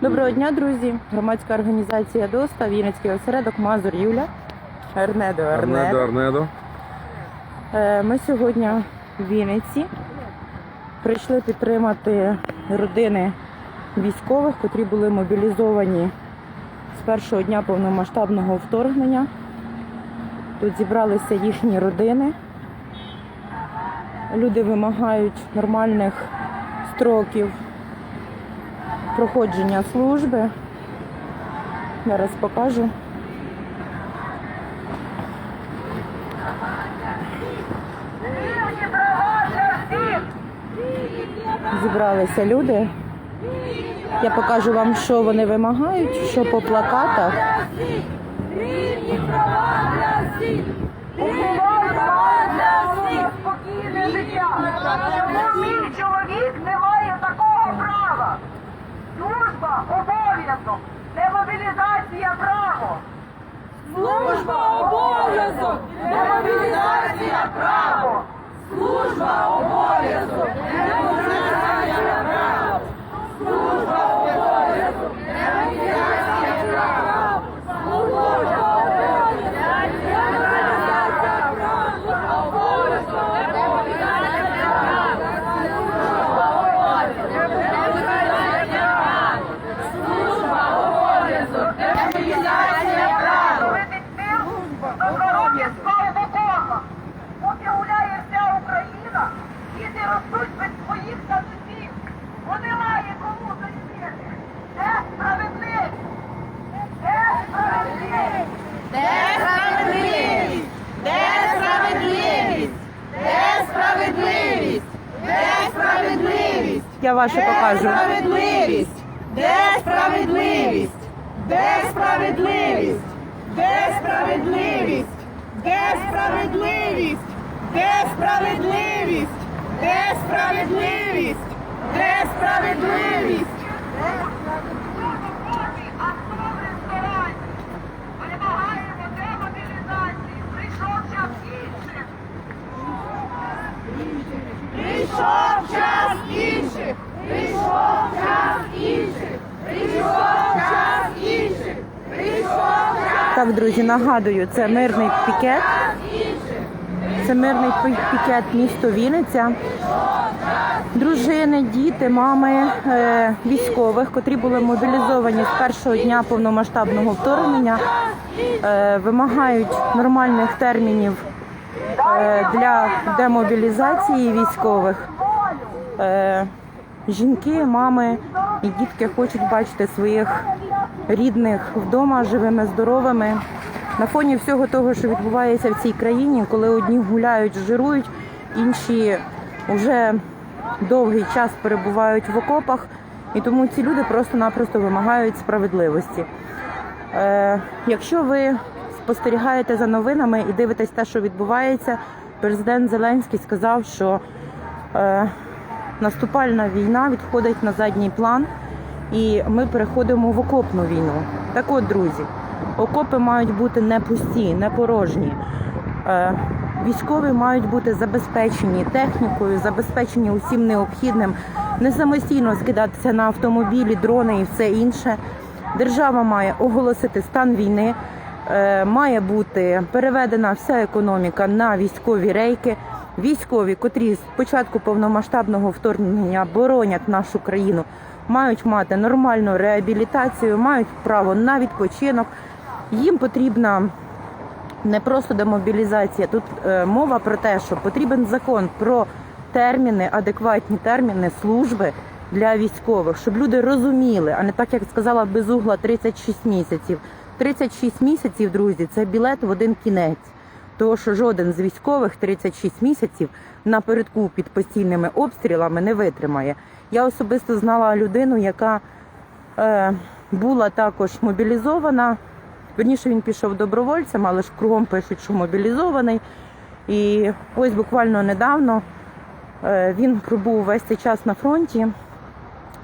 Доброго дня, друзі! Громадська організація ДОСТА, Вінницький осередок Мазур Юля. Арнедо, Ернедо. Арнедо. Е, Ми сьогодні в Вінниці прийшли підтримати родини військових, котрі були мобілізовані з першого дня повномасштабного вторгнення. Тут зібралися їхні родини. Люди вимагають нормальних строків проходження служби. Зараз покажу. Зібралися люди. Я покажу вам, що вони вимагають, що по плакатах. Рівні права для всіх! Рівні права для всіх! Спокійне життя! Чому мій чоловік служба обов'язок, не мобілізація право. Служба обов'язок, Немобілізація право. Служба обов'язок. Я вашу покажу. Справедливість! Де справедливість? Де справедливість? Де справедливість? Де справедливість? Де справедливість? Де справедливість? Де справедливість? Вимагаємо демобілізації. Прийшов час інших. Прийшов час інших! Прийшов час інших! Прийшов час інших! Прийшов час Так, друзі, нагадую, це мирний пікет. Це мирний пікет місто Вінниця. Дружини, діти, мами е, військових, котрі були мобілізовані з першого дня повномасштабного вторгнення, е, вимагають нормальних термінів е, для демобілізації військових. Жінки, мами і дітки хочуть бачити своїх рідних вдома живими, здоровими. На фоні всього того, що відбувається в цій країні, коли одні гуляють, жирують, інші вже довгий час перебувають в окопах, і тому ці люди просто-напросто вимагають справедливості. Е, якщо ви спостерігаєте за новинами і дивитесь те, що відбувається, президент Зеленський сказав, що е, наступальна війна відходить на задній план, і ми переходимо в окопну війну. Так от, друзі, окопи мають бути не пусті, не порожні. Е, Військові мають бути забезпечені технікою, забезпечені усім необхідним, не самостійно скидатися на автомобілі, дрони і все інше. Держава має оголосити стан війни, е, має бути переведена вся економіка на військові рейки. Військові, котрі з початку повномасштабного вторгнення боронять нашу країну, мають мати нормальну реабілітацію, мають право на відпочинок. Їм потрібна не просто демобілізація. Тут е, мова про те, що потрібен закон про терміни, адекватні терміни служби для військових, щоб люди розуміли, а не так як сказала безугла 36 місяців. 36 місяців, друзі, це білет в один кінець. Тому що жоден з військових 36 місяців напередку під постійними обстрілами не витримає. Я особисто знала людину, яка е, була також мобілізована. Верніше він пішов добровольцем, але ж кругом пишуть, що мобілізований. І ось буквально недавно е, він пробув весь цей час на фронті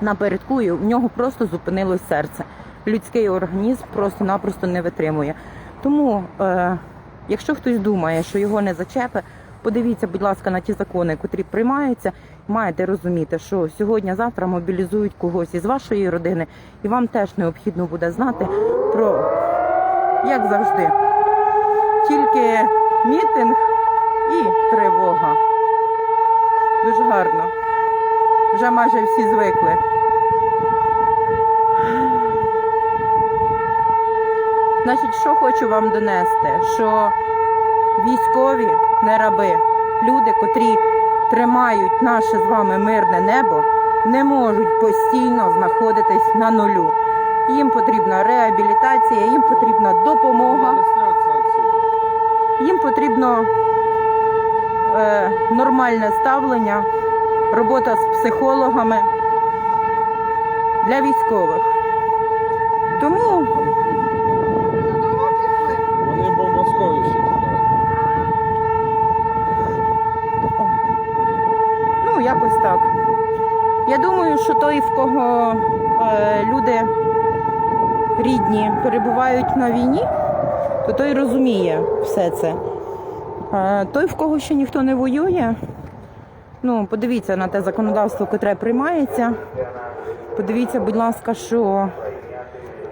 напередку, і в нього просто зупинилось серце. Людський організм просто-напросто не витримує. Тому, е, якщо хтось думає, що його не зачепи, Подивіться, будь ласка, на ті закони, котрі приймаються. Маєте розуміти, що сьогодні-завтра мобілізують когось із вашої родини, і вам теж необхідно буде знати про як завжди, тільки мітинг і тривога. Дуже гарно. Вже майже всі звикли. Значить, що хочу вам донести, що військові не раби, люди, котрі тримають наше з вами мирне небо, не можуть постійно знаходитись на нулю. Їм потрібна реабілітація, їм потрібна допомога, їм потрібно е, нормальне ставлення, робота з психологами для військових. Тому Вони бомбосховище тепер. Якось так. Я думаю, що той, в кого е, люди рідні перебувають на війні, то той розуміє все це. Е, той, в кого ще ніхто не воює, ну, подивіться на те законодавство, яке приймається. Подивіться, будь ласка, що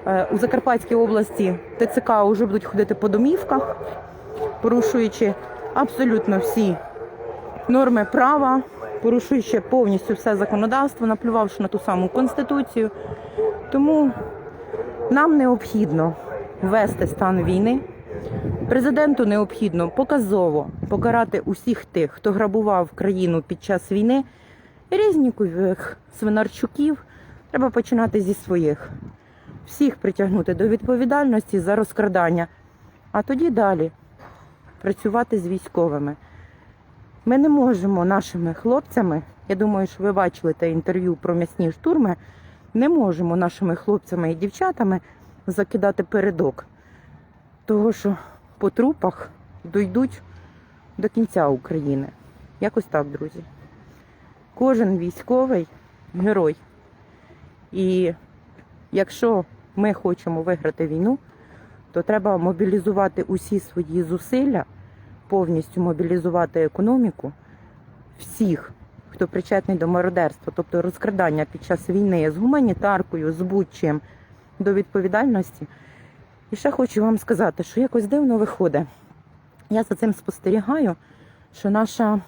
е, у Закарпатській області ТЦК вже будуть ходити по домівках, порушуючи абсолютно всі норми права, порушуючи повністю все законодавство, наплювавши на ту саму конституцію. Тому нам необхідно ввести стан війни. Президенту необхідно показово покарати усіх тих, хто грабував країну під час війни. Різнікових свинарчуків треба починати зі своїх. Всіх притягнути до відповідальності за розкрадання, а тоді далі працювати з військовими. Ми не можемо нашими хлопцями, я думаю, що ви бачили те інтерв'ю про м'ясні штурми, не можемо нашими хлопцями і дівчатами закидати передок. Того, що по трупах дійдуть до кінця України. Якось так, друзі. Кожен військовий герой. І якщо ми хочемо виграти війну, то треба мобілізувати усі свої зусилля повністю мобілізувати економіку всіх, хто причетний до мародерства, тобто розкрадання під час війни з гуманітаркою, з будь-чим до відповідальності. І ще хочу вам сказати, що якось дивно виходить. Я за цим спостерігаю, що наша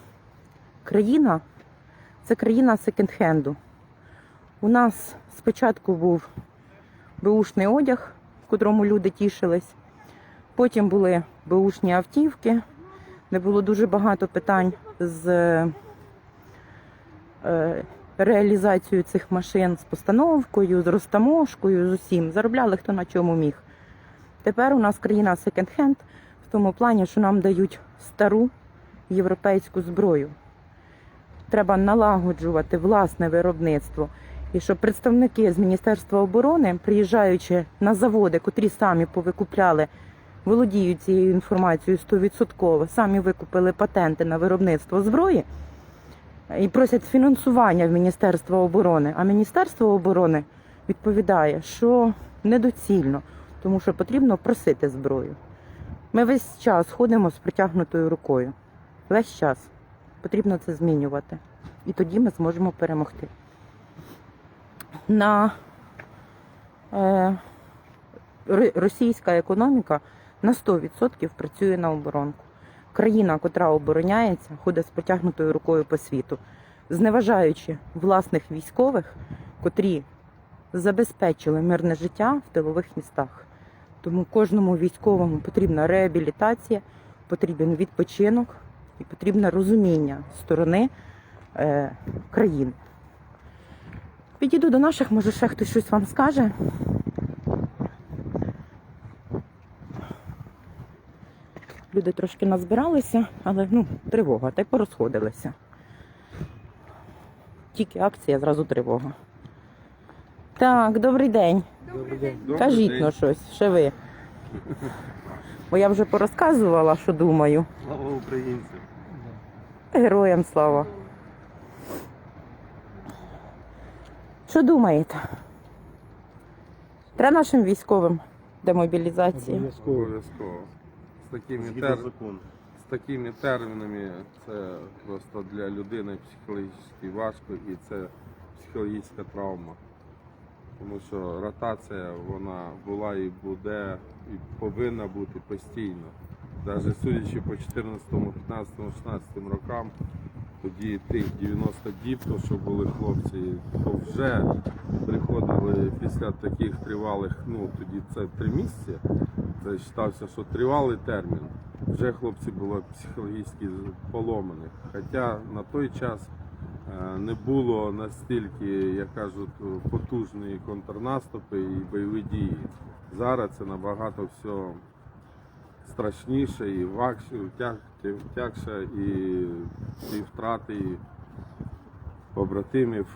країна це країна секонд-хенду. У нас спочатку був беушний одяг, в котрому люди тішились. Потім були беушні автівки, де було дуже багато питань з е, реалізацією цих машин, з постановкою, з розтаможкою, з усім. Заробляли хто на чому міг. Тепер у нас країна секонд-хенд в тому плані, що нам дають стару європейську зброю. Треба налагоджувати власне виробництво. І щоб представники з Міністерства оборони, приїжджаючи на заводи, котрі самі повикупляли володіють цією інформацією 100%, самі викупили патенти на виробництво зброї і просять фінансування в Міністерства оборони. А Міністерство оборони відповідає, що недоцільно, тому що потрібно просити зброю. Ми весь час ходимо з протягнутою рукою. Весь час. Потрібно це змінювати. І тоді ми зможемо перемогти. На е, ро- російська економіка на 100% працює на оборонку. Країна, котра обороняється, ходить з протягнутою рукою по світу, зневажаючи власних військових, котрі забезпечили мирне життя в тилових містах. Тому кожному військовому потрібна реабілітація, потрібен відпочинок і потрібне розуміння сторони е, країни. Підійду до наших, може ще хтось щось вам скаже. Люди трошки назбиралися, але ну, тривога, та й порозходилися. Тільки акція, зразу тривога. Так, добрий день. Добрий день. Кажіть ну щось, ще ви. Бо я вже порозказувала, що думаю. Слава українцям. Героям слава. Що думаєте? Треба нашим військовим демобілізації. Обов'язково. З такими, тер... з такими термінами це просто для людини психологічно важко і це психологічна травма. Тому що ротація вона була і буде, і повинна бути постійно. Навіть судячи по 14, 15, 16 рокам, тоді тих 90 діб, то що були хлопці, то вже приходили після таких тривалих, ну тоді це три місяці, це вважався, що тривалий термін. Вже хлопці були психологічно поломані. Хоча на той час е, не було настільки, як кажуть, потужні контрнаступи і бойові дії. Зараз це набагато все страшніше і вакше, тяг, тягше, і ці втрати побратимів.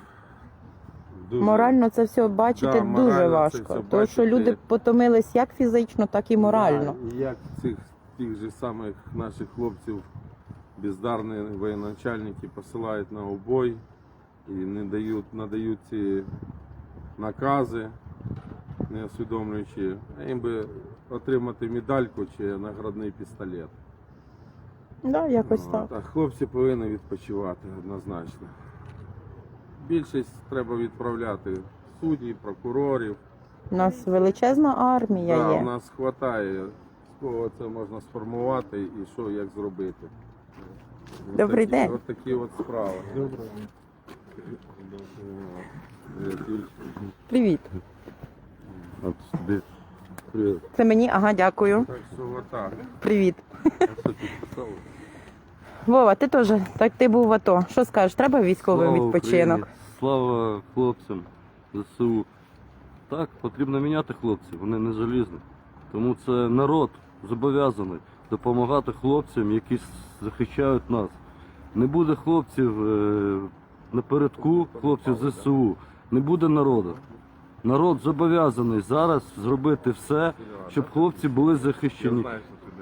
Дуже Морально це все бачити Да, дуже важко. Тому що люди потомились як фізично, так і морально. Да, як цих тих же самих наших хлопців бездарні воєначальники посилають на обой і не дають, надають ці накази, не усвідомлюючи, а їм би отримати медальку чи наградний пістолет. Да, якось Ну, так. А хлопці повинні відпочивати однозначно. Більшість треба відправляти суддів, прокурорів. У нас величезна армія Да, є. у нас вистачає, з кого це можна сформувати і що, як зробити. От Добрий такі, день. От такі от справи. Доброго. Привіт. От сюди. Привіт. Це мені? Ага, дякую. Так що отак. Привіт. Вова, ти теж так ти був в АТО. Що скажеш? Треба військовий відпочинок? Слава хлопцям ЗСУ. Так, потрібно міняти хлопців, вони не желізні. Тому це народ зобов'язаний допомагати хлопцям, які захищають нас. Не буде хлопців е, напередку, хлопців ЗСУ, не буде народу. Народ зобов'язаний зараз зробити все, щоб хлопці були захищені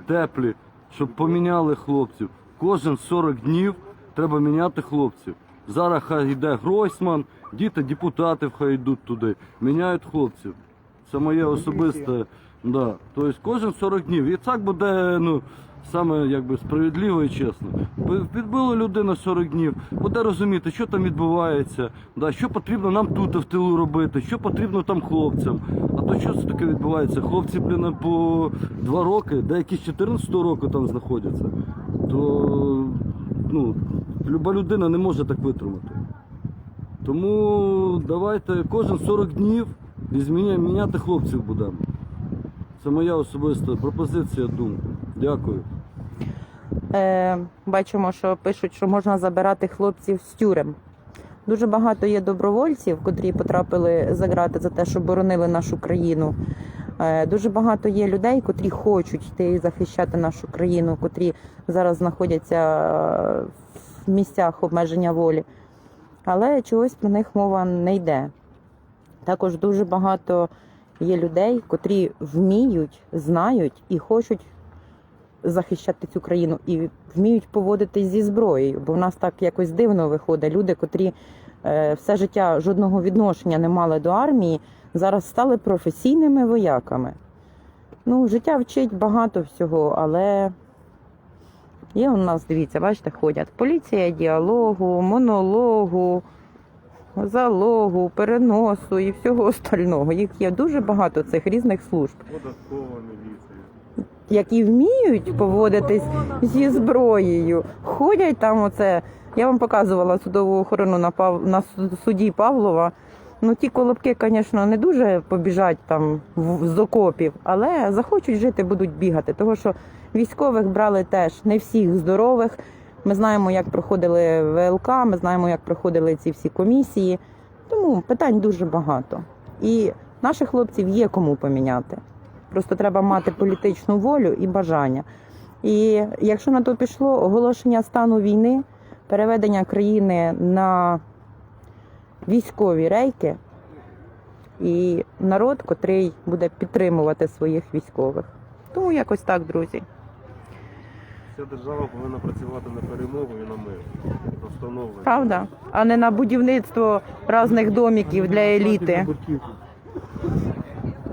теплі, щоб поміняли хлопців. Кожен 40 днів треба міняти хлопців. Зараз хай йде Гройсман, діти, депутати хай йдуть туди, міняють хлопців. Це моє особисте. Да. Тобто кожен 40 днів. І так буде ну, саме якби справедливо і чесно. Підбила людина 40 днів, буде розуміти, що там відбувається, да, що потрібно нам тут в тилу робити, що потрібно там хлопцям. А то що це таке відбувається? Хлопці, блін, по 2 роки, деякі з 14 року там знаходяться. То ну, люба людина не може так витримати. Тому давайте кожен 40 днів і зміня- міняти хлопців будемо. Це моя особиста пропозиція, думка. Дякую. Е, бачимо, що пишуть, що можна забирати хлопців з тюрем. Дуже багато є добровольців, котрі потрапили за грати за те, що боронили нашу країну. Е, дуже багато є людей, котрі хочуть йти захищати нашу країну, котрі зараз знаходяться е, в місцях обмеження волі. Але чогось про них мова не йде. Також дуже багато є людей, котрі вміють, знають і хочуть захищати цю країну і вміють поводитись зі зброєю, бо в нас так якось дивно виходить. Люди, котрі е, все життя жодного відношення не мали до армії, зараз стали професійними вояками. Ну, життя вчить багато всього, але є у нас, дивіться, бачите, ходять поліція діалогу, монологу, залогу, переносу і всього остального. Їх є дуже багато цих різних служб Податкова міліція. які вміють поводитись зі зброєю, ходять там. Оце я вам показувала судову охорону на Пав... на суді Павлова. Ну ті колобки, звісно, не дуже побіжать там з окопів, але захочуть жити, будуть бігати. Того що військових брали теж не всіх здорових. Ми знаємо, як проходили ВЛК, ми знаємо, як проходили ці всі комісії. Тому питань дуже багато. І наших хлопців є кому поміняти. Просто треба мати політичну волю і бажання. І якщо на то пішло оголошення стану війни, переведення країни на військові рейки і народ, котрий буде підтримувати своїх військових. Тому якось так, друзі. Вся держава повинна працювати на перемогу і на мир. На встановлення. Правда? А не на будівництво різних домиків для еліти.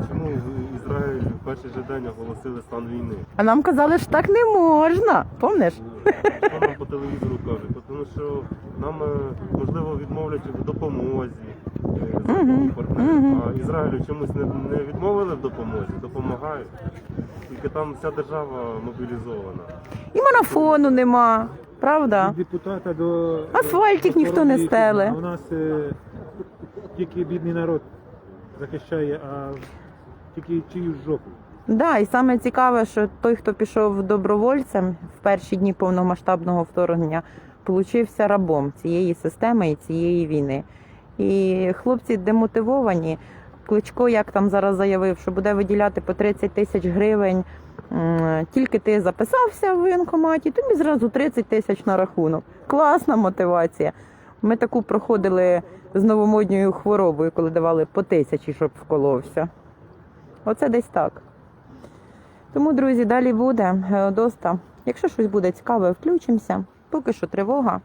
Чому Ізраїль в перший же день оголосили стан війни. А нам казали, що так не можна. Помниш? Що нам по телевізору кажуть? Тому що нам можливо відмовлять в допомозі е, мгм. А Ізраїлю чомусь не, не відмовили в допомозі, допомагають. Тільки там вся держава мобілізована. І марафону нема. Правда? Від депутата до Асфальтик до ніхто не коробки. стеле. А У нас е, тільки бідний народ захищає, а тільки чиюсь жопу. Да, і саме цікаве, що той, хто пішов добровольцем в перші дні повномасштабного вторгнення, получився рабом цієї системи і цієї війни. І хлопці демотивовані. Кличко, як там зараз заявив, що буде виділяти по 30 тисяч гривень. Тільки ти записався в воєнкоматі, тобі зразу 30 тисяч на рахунок. Класна мотивація. Ми таку проходили з новомодньою хворобою, коли давали по тисячі, щоб вколовся. Оце десь так. Тому, друзі, далі буде Геодоста. Якщо щось буде цікаве, включимося. Поки що тривога.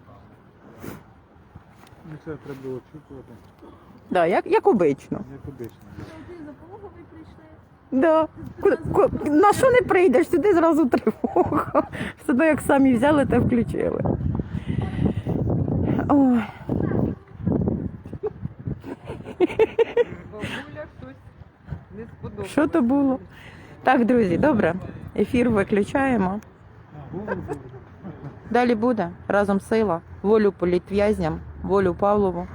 Ну це треба було очікувати, Да, як, як обично. як обично. Да. Ку- На що не прийдеш? Сюди зразу тривога. Все одно як самі взяли та включили. Ой. Що то було? Так, друзі, добре. Ефір виключаємо. Далі буде разом сила, волю політв'язням, волю Павлову.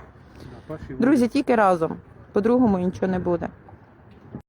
Друзі, тільки разом. По-другому нічого не буде.